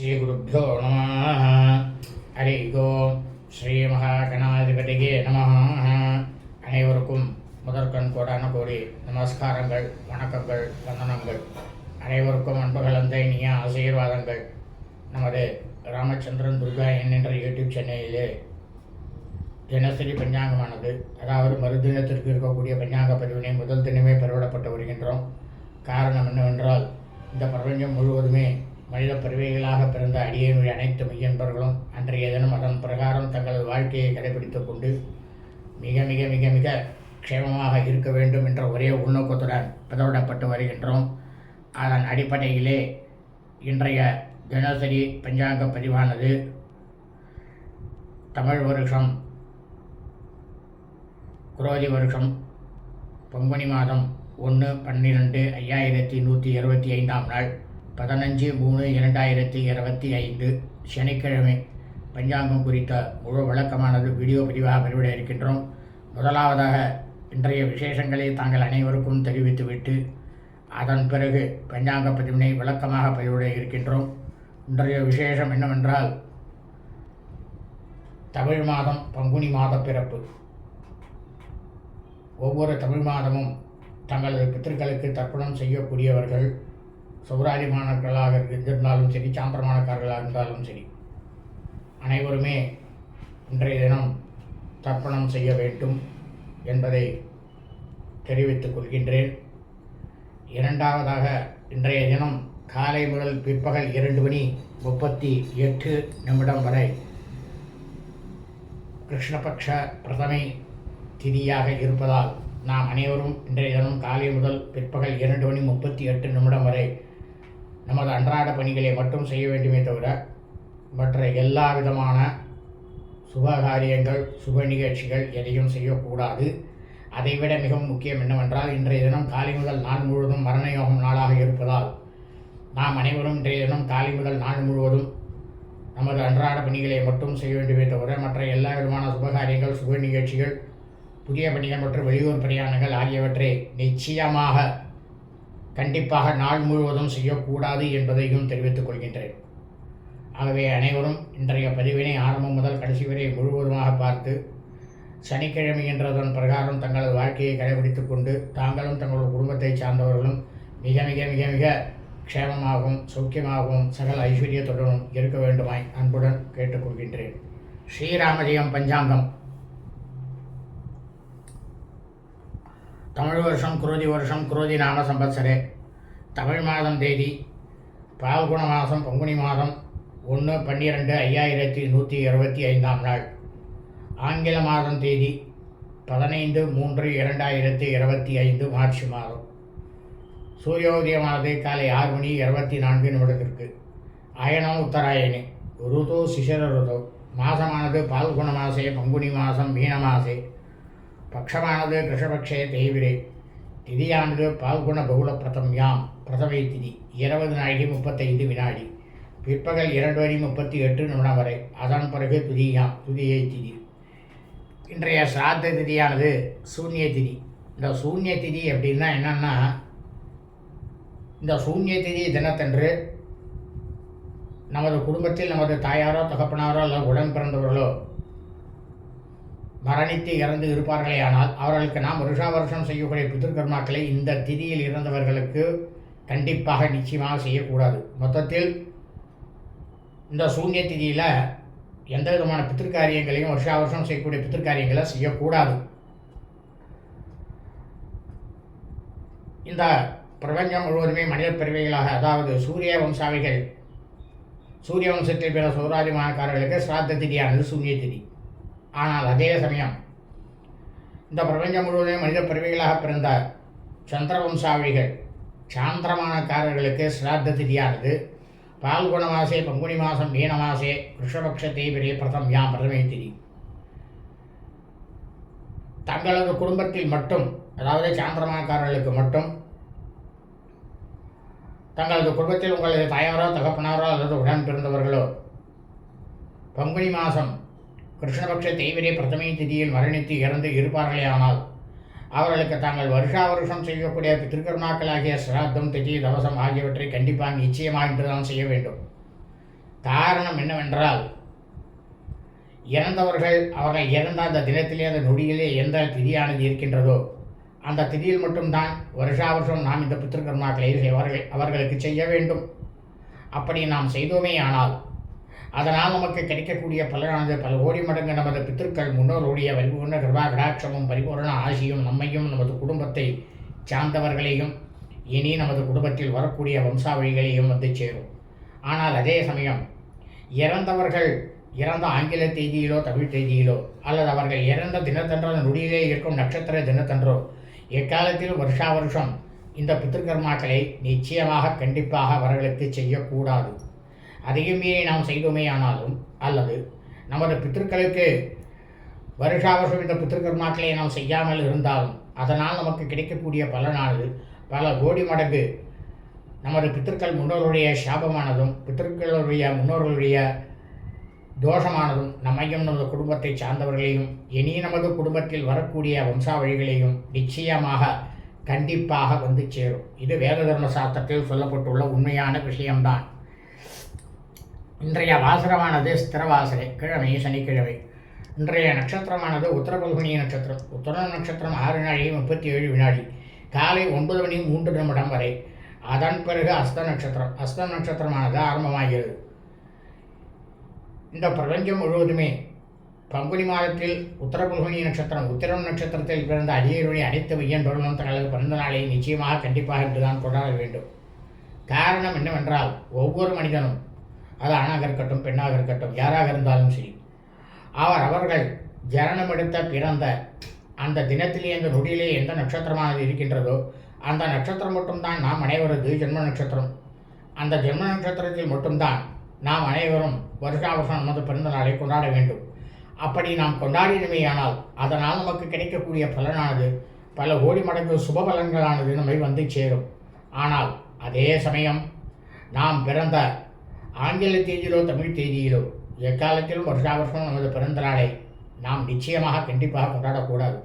ஸ்ரீகுருப்போ நம. ஹரி ஓம் ஸ்ரீ மகாகணாதிபதியே நம. அனைவருக்கும் முதற்கண் கோடான கோடி நமஸ்காரங்கள் வணக்கங்கள் வந்தனங்கள். அனைவருக்கும் அன்பு கலந்த இனிய ஆசீர்வாதங்கள். நமது ராமச்சந்திரன் துர்கா என்கின்ற யூடியூப் சேனலிலே தினசரி பஞ்சாங்கமானது. அதாவது மறுதினத்திற்கு இருக்கக்கூடிய பஞ்சாங்க பதிவினை முதல் தினமே பெறவிடப்பட்டு வருகின்றோம். காரணம் என்னவென்றால் இந்த பிரபஞ்சம் முழுவதுமே மனித பிறவிகளாக பிறந்த அடியனுடைய அனைத்து மெய்யன்பர்களும் அன்றைய தினம் அதன் பிரகாரம் தங்களது வாழ்க்கையை கடைபிடித்துக் கொண்டு மிக மிக மிக மிக க்ஷேமமாக இருக்க வேண்டும் என்ற ஒரே உள்நோக்கத்துடன் பிதவிடப்பட்டு வருகின்றோம். அதன் அடிப்படையிலே இன்றைய தினசரி பஞ்சாங்க பதிவானது தமிழ் வருஷம் குரோதி வருஷம் பங்குனி மாதம் ஒன்று பன்னிரெண்டு ஐயாயிரத்தி நூற்றி இருபத்தி ஐந்தாம் நாள். பதினஞ்சு மூணு இரண்டாயிரத்தி இருபத்தி ஐந்து சனிக்கிழமை பஞ்சாங்கம் குறித்த முழு விளக்கமானது வீடியோ பதிவாக வெளியிட இருக்கின்றோம். முதலாவதாக இன்றைய விசேஷங்களை தாங்கள் அனைவருக்கும் தெரிவித்துவிட்டு அதன் பிறகு பஞ்சாங்க பதிவினை விளக்கமாக பதிவிட இருக்கின்றோம். இன்றைய விசேஷம் என்னவென்றால் தமிழ் மாதம் பங்குனி மாத பிறப்பு. ஒவ்வொரு தமிழ் மாதமும் தங்களது பித்திருக்களுக்கு தர்ப்பணம் செய்யக்கூடியவர்கள் சௌராதிமானர்களாக இருந்திருந்தாலும் சரி சாம்பிரமானக்காரர்களாக இருந்தாலும் சரி அனைவருமே இன்றைய தினம் தர்ப்பணம் செய்ய வேண்டும் என்பதை தெரிவித்துக் கொள்கின்றேன். இரண்டாவதாக இன்றைய தினம் காலை முதல் பிற்பகல் இரண்டு மணி முப்பத்தி எட்டு நிமிடம் வரை கிருஷ்ணபக்ஷ பிரதமை திதியாக இருப்பதால் நாம் அனைவரும் இன்றைய தினம் காலை முதல் பிற்பகல் இரண்டு மணி முப்பத்தி எட்டு நிமிடம் வரை நமது அன்றாட பணிகளை மட்டும் செய்ய வேண்டுமே தவிர மற்ற எல்லா விதமான சுபகாரியங்கள் சுப நிகழ்ச்சிகள் எதையும் செய்யக்கூடாது. அதைவிட மிகவும் முக்கியம் என்னவென்றால் இன்றைய தினம் காலை முதல் நாள் முழுவதும் மரணயோகம் நாளாக இருப்பதால் நாம் அனைவரும் இன்றைய தினம் காலை முதல் நாள் முழுவதும் நமது அன்றாட பணிகளை மட்டும் செய்ய வேண்டுமே தவிர மற்ற எல்லா விதமான சுபகாரியங்கள் சுப நிகழ்ச்சிகள் புதிய பணிகள் மற்றும் வெளியூர் பிரயாணங்கள் ஆகியவற்றை நிச்சயமாக கண்டிப்பாக நாள் முழுவதும் செய்யக்கூடாது என்பதையும் தெரிவித்துக் கொள்கின்றேன். ஆகவே அனைவரும் இன்றைய பதிவினை ஆரம்பம் முதல் கடைசி வரை முழுவதுமாக பார்த்து சனிக்கிழமை என்றதன் பிரகாரம் தங்களது வாழ்க்கையை கடைபிடித்து கொண்டு தாங்களும் தங்களது குடும்பத்தை சார்ந்தவர்களும் மிக மிக மிக மிக க்ஷேமமாகவும் சௌக்கியமாகவும் சகல ஐஸ்வர்யத்துடனும் இருக்க வேண்டுமாய் அன்புடன் கேட்டுக்கொள்கின்றேன். ஸ்ரீராமஜெயம் பஞ்சாங்கம். தமிழ் வருஷம் குரோதி வருஷம் குரோதி நாம சம்பத்சரே தமிழ் மாதம் தேதி பால்குண மாதம் பங்குனி மாதம் ஒன்று பன்னிரெண்டு ஐயாயிரத்தி நூற்றி இருபத்தி ஐந்தாம் நாள். ஆங்கில மாதம் தேதி பதினைந்து மூன்று இரண்டாயிரத்தி இருபத்தி ஐந்து மார்ச் மாதம். சூரியோதயமானது காலை ஆறு மணி இருபத்தி நான்கு நிமிடத்திற்கு. அயனம் உத்தராயணி ருதோ சிசிர ருதோ. மாதமானது பால்குண மாசே பங்குனி மாதம் மீன மாசே. பக்ஷமானது கிருஷபக்ஷே தெய்விரே திதியானது பால்குண பகுல பிரதம்யாம் பிரதமை திதி இருபது நாழிகை முப்பத்தைந்து வினாடி। பிற்பகல் இரண்டு வரி முப்பத்தி எட்டு நிமிடம் வரை அதன் பிறகு துதியாம் துதியை திதி. இன்றைய சிராத்த திதியானது சூன்ய திதி. இந்த சூன்ய திதி அப்படின்னா என்னன்னா இந்த சூன்ய திதி தினத்தன்று நமது குடும்பத்தில் நமது தாயாரோ தகப்பனாரோ அல்ல உடன் பிறந்தவர்களோ மரணித்து இறந்து இருப்பார்களே ஆனால் அவர்களுக்கு நாம் வருஷா வருஷம் செய்யக்கூடிய பிதிர்கர்மாக்களை இந்த திதியில் இறந்தவர்களுக்கு கண்டிப்பாக நிச்சயமாக செய்யக்கூடாது. மொத்தத்தில் இந்த சூன்ய திதியில் எந்த விதமான பித்திருக்காரியங்களையும் வருஷா வருஷம் செய்யக்கூடிய பித்திருக்காரியங்களை செய்யக்கூடாது. இந்த பிரபஞ்சம் முழுவதுமே மனித பிறவிகளாக அதாவது சூரிய வம்சாவிகள் சூரிய வம்சத்தில் பிற சௌராதிமானக்காரர்களுக்கு சிராத்த திதியானது சூன்ய திதி. ஆனால் அதே சமயம் இந்த பிரபஞ்சம் முழுவதும் மனித பிறவிகளாக பிறந்த சந்திரவம்சாவளிகள் சாந்திரமானக்காரர்களுக்கு சிராத்த திதியானது. பால்குண மாசே பங்குனி மாதம் மீன மாசே ரிஷபக்ஷ தேவிரே பிரதம் யாம் பிரதமே திதி. தங்களது குடும்பத்தில் மட்டும் அதாவது சாந்திரமானக்காரர்களுக்கு மட்டும் தங்களது குடும்பத்தில் உங்களது தாயாரோ தகப்பனாரோ அல்லது உடன் பிறந்தவர்களோ பங்குனி மாதம் கிருஷ்ணபக்ஷ தெய்வரே பிரதமை திதியில் மரணித்து இறந்து இருப்பார்களே ஆனால் அவர்களுக்கு தாங்கள் வருஷா வருஷம் செய்யக்கூடிய பித்திருக்கர்மாக்களாகிய சிராத்தம் திதி தவசம் ஆகியவற்றை கண்டிப்பாக நிச்சயமாக இன்றுதான் செய்ய வேண்டும். காரணம் என்னவென்றால் இறந்தவர்கள் அவர்கள் இறந்த அந்த தினத்திலே அந்த நொடியிலே எந்த திதியானது இருக்கின்றதோ அந்த திதியில் மட்டும்தான் வருஷா வருஷம் நாம் இந்த பித்திருக்கர்மாக்களை அவர்கள் அவர்களுக்கு செய்ய வேண்டும். அப்படி நாம் செய்தோமே ஆனால் அதனால் நமக்கு கிடைக்கக்கூடிய பலனானது பல கோடி மடங்கு நமது பித்திருக்கள் முன்னோருடைய பரிபூர்ண கிருபா கடாட்சமும் பரிபூர்ண ஆசியும் நம்மையும் நமது குடும்பத்தை சார்ந்தவர்களையும் இனி நமது குடும்பத்தில் வரக்கூடிய வம்சாவழிகளையும் வந்து சேரும். ஆனால் அதே சமயம் இறந்தவர்கள் இறந்த ஆங்கில தேதியிலோ தமிழ் தேதியிலோ அல்லது அவர்கள் இறந்த தினத்தன்றோ அந்த நொடியிலே இருக்கும் நட்சத்திர தினத்தன்றோ எக்காலத்திலும் வருஷா வருஷம் இந்த பித்திருக்கர்மாக்களை நிச்சயமாக கண்டிப்பாக அவர்களுக்கு செய்யக்கூடாது. அதையும் மீறி நாம் செய்தோமே ஆனாலும் அல்லது நமது பித்திருக்களுக்கு வருஷா வருஷம் இந்த பித்திருக்கர்மாக்களை நாம் செய்யாமல் இருந்தாலும் அதனால் நமக்கு கிடைக்கக்கூடிய பலனானது பல கோடி மடங்கு நமது பித்திருக்கள் முன்னோர்களுடைய சாபமானதும் பித்திருக்களுடைய முன்னோர்களுடைய தோஷமானதும் நம்மையும் நமது குடும்பத்தை சார்ந்தவர்களையும் இனி நமது குடும்பத்தில் வரக்கூடிய வம்சாவழிகளையும் நிச்சயமாக கண்டிப்பாக வந்து சேரும். இது வேத தர்ம சாஸ்திரத்தில் சொல்லப்பட்டுள்ள உண்மையான விஷயம்தான். இன்றைய வாசரமானது ஸ்திரவாசரை கிழமை சனிக்கிழமை. இன்றைய நட்சத்திரமானது உத்தரபல்குனி நட்சத்திரம். உத்தர நட்சத்திரம் ஆறு நாழி முப்பத்தி ஏழு வினாடி. காலை ஒன்பது மணி மூன்று நிமிடம் வரை. அதன் பிறகு அஸ்த நட்சத்திரம். அஸ்த நட்சத்திரமானது ஆரம்பமாகிறது. இந்த பிரபஞ்சம் முழுவதுமே பங்குனி மாதத்தில் உத்தரபுல்குனி நட்சத்திரம் உத்திரம் நட்சத்திரத்தில் பிறந்த அரியருடைய அனைத்து மையன் தங்களது பிறந்த நாளை நிச்சயமாக கண்டிப்பாக என்றுதான் கொண்டாட வேண்டும். காரணம் என்னவென்றால் ஒவ்வொரு மனிதனும் அது ஆணாக இருக்கட்டும் பெண்ணாக இருக்கட்டும் யாராக இருந்தாலும் சரி. அவர் அவர்கள் ஜனனம் எடுத்த பிறந்த அந்த தினத்திலே அந்த நொடியிலே எந்த நட்சத்திரமானது இருக்கின்றதோ அந்த நட்சத்திரம் மட்டும்தான் நாம் அனைவரது ஜென்ம நட்சத்திரம். அந்த ஜென்ம நட்சத்திரத்தில் மட்டும்தான் நாம் அனைவரும் வருஷா வருஷம் நமது பிறந்த நாளை கொண்டாட வேண்டும். அப்படி நாம் கொண்டாடினமேயானால் அதனால் நமக்கு கிடைக்கக்கூடிய பலனானது பல கோடி மடங்கு சுப பலன்களானது நம்மை வந்து சேரும். ஆனால் அதே சமயம் நாம் பிறந்த ஆங்கில தேதியிலோ தமிழ் தேதியிலோ எக்காலத்திலும் வருஷா வருஷம் நமது பிறந்த நாளை நாம் நிச்சயமாக கண்டிப்பாக கொண்டாடக்கூடாது.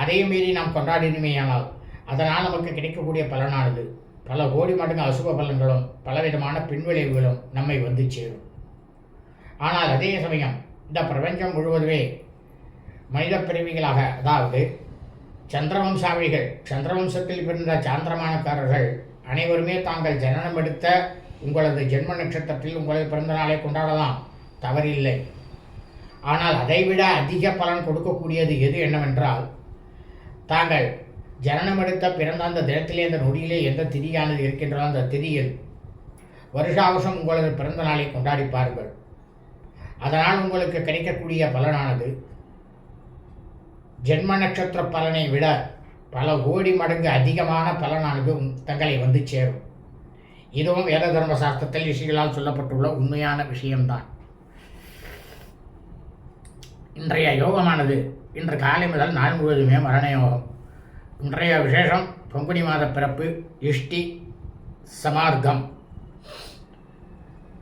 அதையும் மீறி நாம் கொண்டாடினுமேயானால் அதனால் நமக்கு கிடைக்கக்கூடிய பலனானது பல கோடி மடங்கு அசுப பலன்களும் பலவிதமான பின்விளைவுகளும் நம்மை வந்து சேரும். ஆனால் அதே சமயம் இந்த பிரபஞ்சம் முழுவதுமே மனித பிறவிகளாக அதாவது சந்திரவம்சாவிகள் சந்திரவம்சத்தில் பிறந்த சாந்திரமானக்காரர்கள் அனைவருமே தாங்கள் ஜனனம் எடுத்த உங்களது ஜென்ம நட்சத்திரத்தில் உங்களது பிறந்த நாளை கொண்டாடலாம். தவறில்லை. ஆனால் அதைவிட அதிக பலன் கொடுக்கக்கூடியது எது என்னவென்றால் தாங்கள் ஜனனம் எடுத்த பிறந்த அந்த தினத்திலே அந்த நொடியிலே எந்த திதியானது இருக்கின்றதோ அந்த திதியில் வருஷாவசம் உங்களது பிறந்த நாளை கொண்டாடி பாருங்கள் அதனால் உங்களுக்கு கிடைக்கக்கூடிய பலனானது ஜென்ம நட்சத்திர பலனை விட பல கோடி மடங்கு அதிகமான பலனானது தங்களை வந்து சேரும். இதுவும் வேத தர்ம சாஸ்திரத்தில் ரிஷிகளால் சொல்லப்பட்டுள்ள உண்மையான விஷயம்தான். இன்றைய யோகமானது இன்று காலை முதல் நாள் முழுவதுமே மரண யோகம். இன்றைய விசேஷம் பங்குனி மாத பிறப்பு இஷ்டி சமார்க்கம்.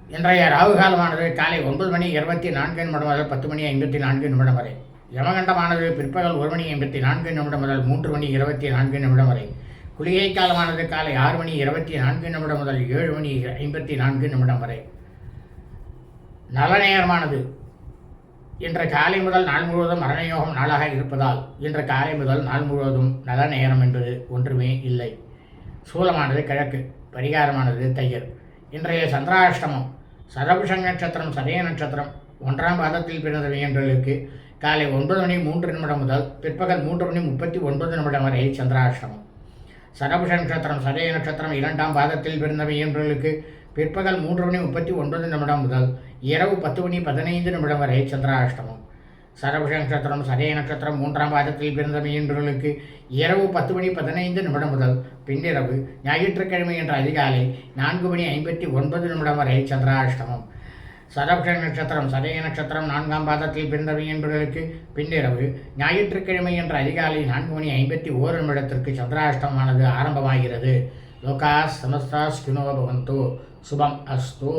இன்றைய ராகு காலமானது காலை ஒன்பது மணி இருபத்தி நான்கு நிமிடம் முதல் பத்து மணி ஐம்பத்தி நான்கு நிமிடம் வரை. யமகண்டமானது பிற்பகல் ஒரு மணி ஐம்பத்தி நான்கு நிமிடம் முதல் மூன்று மணி இருபத்தி நான்கு நிமிடம் வரை. குளிகை காலமானது காலை ஆறு மணி இருபத்தி நான்கு நிமிடம் முதல் ஏழு மணி ஐம்பத்தி நான்கு நிமிடம் வரை. நல நேரமானது இன்று காலை முதல் நாள் முழுவதும் மரணயோகம் நாளாக இருப்பதால் இன்று காலை முதல் நாள் முழுவதும் நல்ல நேரம் என்பது ஒன்றுமே இல்லை. சூலமானது கிழக்கு பரிகாரமானது தையல். இன்றைய சந்திராஷ்டமம் சரபுஷ நட்சத்திரம் சதய நட்சத்திரம் ஒன்றாம் பாதத்தில் பிறந்த வியன்றலுக்கு காலை ஒன்பது மணி மூன்று நிமிடம் முதல் பிற்பகல் மூன்று மணி முப்பத்தி ஒன்பது நிமிடம் வரை சந்திராஷ்டமம். சரபுஷ நட்சத்திரம் சதய நட்சத்திரம் இரண்டாம் பாதத்தில் பிறந்தவை என்றவர்களுக்கு பிற்பகல் மூன்று மணி முப்பத்தி ஒன்பது நிமிடம் முதல் இரவு பத்து மணி பதினைந்து நிமிடம் வரை சந்திராஷ்டமம். சரபுஷ நட்சத்திரம் சதய நட்சத்திரம் மூன்றாம் பாதத்தில் பிறந்த மீன்பர்களுக்கு இரவு பத்து மணி பதினைந்து நிமிடம் முதல் பின்னிரவு ஞாயிற்றுக்கிழமை என்ற அதிகாலை நான்கு மணி ஐம்பத்தி ஒன்பது நிமிடம் வரை சந்திராஷ்டமம். சரபுஷ நட்சத்திரம் சதய நட்சத்திரம் நான்காம் பாதத்தில் பிறந்தவை என்பவர்களுக்கு பின்னிரவு. ஞாயிற்றுக்கிழமை என்ற அதிகாலை நான்கு மணி ஐம்பத்தி ஓரு நிமிடத்திற்கு சந்திராஷ்டமானது ஆரம்பமாகிறது. லோகா சமஸ்தா ஸ்கினோ பவந்தோ. சுபம் அஸ்தோ.